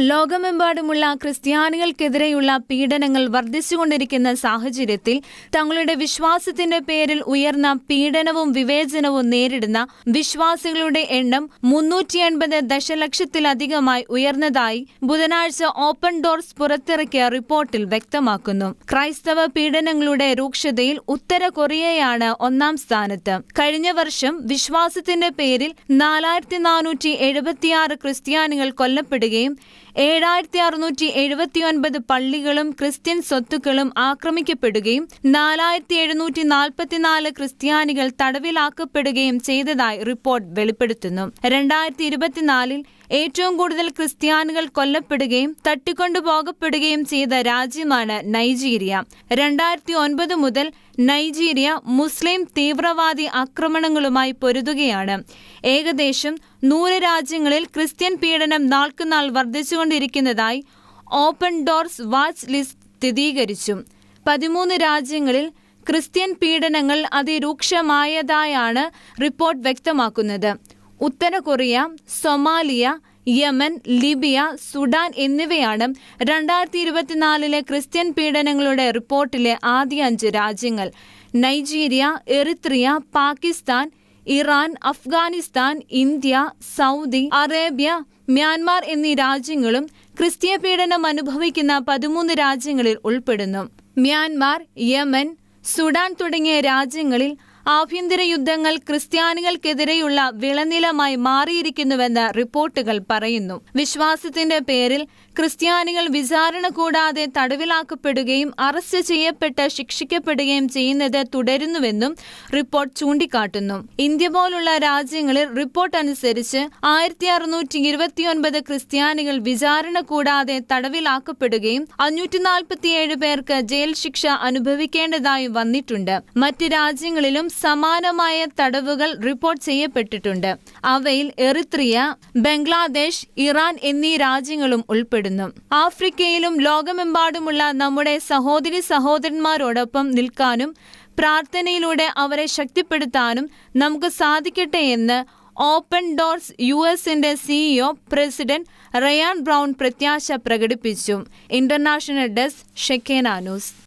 ലോകമെമ്പാടുമുള്ള ക്രിസ്ത്യാനികൾക്കെതിരെയുള്ള പീഡനങ്ങൾ വർദ്ധിച്ചുകൊണ്ടിരിക്കുന്ന സാഹചര്യത്തിൽ തങ്ങളുടെ വിശ്വാസത്തിന്റെ പേരിൽ ഉയർന്ന പീഡനവും വിവേചനവും നേരിടുന്ന വിശ്വാസികളുടെ എണ്ണം മുന്നൂറ്റി എൺപത് ദശലക്ഷത്തിലധികമായി ഉയർന്നതായി ബുധനാഴ്ച ഓപ്പൺ ഡോർസ് പുറത്തിറക്കിയ റിപ്പോർട്ടിൽ വ്യക്തമാക്കുന്നു. ക്രൈസ്തവ പീഡനങ്ങളുടെ രൂക്ഷതയിൽ ഉത്തര കൊറിയയാണ് ഒന്നാം സ്ഥാനത്ത്. കഴിഞ്ഞ വർഷം വിശ്വാസത്തിന്റെ പേരിൽ നാലായിരത്തി ക്രിസ്ത്യാനികൾ കൊല്ലപ്പെടുകയും ഏഴായിരത്തി അറുന്നൂറ്റി എഴുപത്തിയൊൻപത് പള്ളികളും ക്രിസ്ത്യൻ സ്വത്തുക്കളും ആക്രമിക്കപ്പെടുകയും നാലായിരത്തി എഴുന്നൂറ്റി നാൽപ്പത്തിനാല് ക്രിസ്ത്യാനികൾ തടവിലാക്കപ്പെടുകയും ചെയ്തതായി റിപ്പോർട്ട് വെളിപ്പെടുത്തുന്നു. രണ്ടായിരത്തി ഇരുപത്തിനാലിൽ ഏറ്റവും കൂടുതൽ ക്രിസ്ത്യാനികൾ കൊല്ലപ്പെടുകയും തട്ടിക്കൊണ്ടുപോകപ്പെടുകയും ചെയ്ത രാജ്യമാണ് നൈജീരിയ. രണ്ടായിരത്തി ഒൻപത് മുതൽ നൈജീരിയ മുസ്ലിം തീവ്രവാദി ആക്രമണങ്ങളുമായി പൊരുതുകയാണ്. ഏകദേശം നൂറ് രാജ്യങ്ങളിൽ ക്രിസ്ത്യൻ പീഡനം നാൾക്കുനാൾ വർദ്ധിച്ചുകൊണ്ടിരിക്കുന്നതായി ഓപ്പൺ ഡോർസ് വാച്ച് ലിസ്റ്റ് സ്ഥിരീകരിച്ചു. പതിമൂന്ന് രാജ്യങ്ങളിൽ ക്രിസ്ത്യൻ പീഡനങ്ങൾ അതിരൂക്ഷമായതായാണ് റിപ്പോർട്ട് വ്യക്തമാക്കുന്നത്. ഉത്തര Korea Somalia Yemen Libya Sudan എന്നിവയാണ് രണ്ടായിരത്തി ഇരുപത്തിനാലിലെ ക്രിസ്ത്യൻ പീഡനങ്ങളുടെ റിപ്പോർട്ടിലെ ആദ്യ അഞ്ച് രാജ്യങ്ങൾ. Nigeria Eritrea Pakistan Iran Afghanistan India Saudi Arabia Myanmar എന്നീ രാജ്യങ്ങളും ക്രിസ്തീയ പീഡനം അനുഭവിക്കുന്ന പതിമൂന്ന് രാജ്യങ്ങളിൽ ഉൾപ്പെടുന്നു. മ്യാൻമാർ യമൻ സുഡാൻ തുടങ്ങിയ രാജ്യങ്ങളിൽ ആഭ്യന്തര യുദ്ധങ്ങൾ ക്രിസ്ത്യാനികൾക്കെതിരെയുള്ള വിളനിലമായി മാറിയിരിക്കുന്നുവെന്ന് റിപ്പോർട്ടുകൾ പറയുന്നു. വിശ്വാസത്തിന്റെ പേരിൽ ക്രിസ്ത്യാനികൾ വിചാരണ കൂടാതെ തടവിലാക്കപ്പെടുകയും അറസ്റ്റ് ചെയ്യപ്പെട്ട് ശിക്ഷിക്കപ്പെടുകയും ചെയ്യുന്നത് തുടരുന്നുവെന്നും റിപ്പോർട്ട് ചൂണ്ടിക്കാട്ടുന്നു. ഇന്ത്യ പോലുള്ള രാജ്യങ്ങളിൽ റിപ്പോർട്ട് അനുസരിച്ച് ആയിരത്തി അറുന്നൂറ്റി ഇരുപത്തിയൊൻപത് ക്രിസ്ത്യാനികൾ വിചാരണ കൂടാതെ തടവിലാക്കപ്പെടുകയും അഞ്ഞൂറ്റി നാൽപ്പത്തിയേഴ് പേർക്ക് ജയിൽ ശിക്ഷ അനുഭവിക്കേണ്ടതായും വന്നിട്ടുണ്ട്. മറ്റ് രാജ്യങ്ങളിലും സമാനമായ തടവുകൾ റിപ്പോർട്ട് ചെയ്യപ്പെട്ടിട്ടുണ്ട്. അവയിൽ എറിത്രിയ ബംഗ്ലാദേശ് ഇറാൻ എന്നീ രാജ്യങ്ങളും ഉൾപ്പെടുന്നു. ആഫ്രിക്കയിലും ലോകമെമ്പാടുമുള്ള നമ്മുടെ സഹോദരി സഹോദരന്മാരോടൊപ്പം നിൽക്കാനും പ്രാർത്ഥനയിലൂടെ അവരെ ശക്തിപ്പെടുത്താനും നമുക്ക് സാധിക്കട്ടെ എന്ന് ഓപ്പൺ ഡോർസ് യു എസിന്റെ സിഇഒ പ്രസിഡന്റ് റയാൻ ബ്രൗൺ പ്രത്യാശ പ്രകടിപ്പിച്ചു. International desk Shekinah news.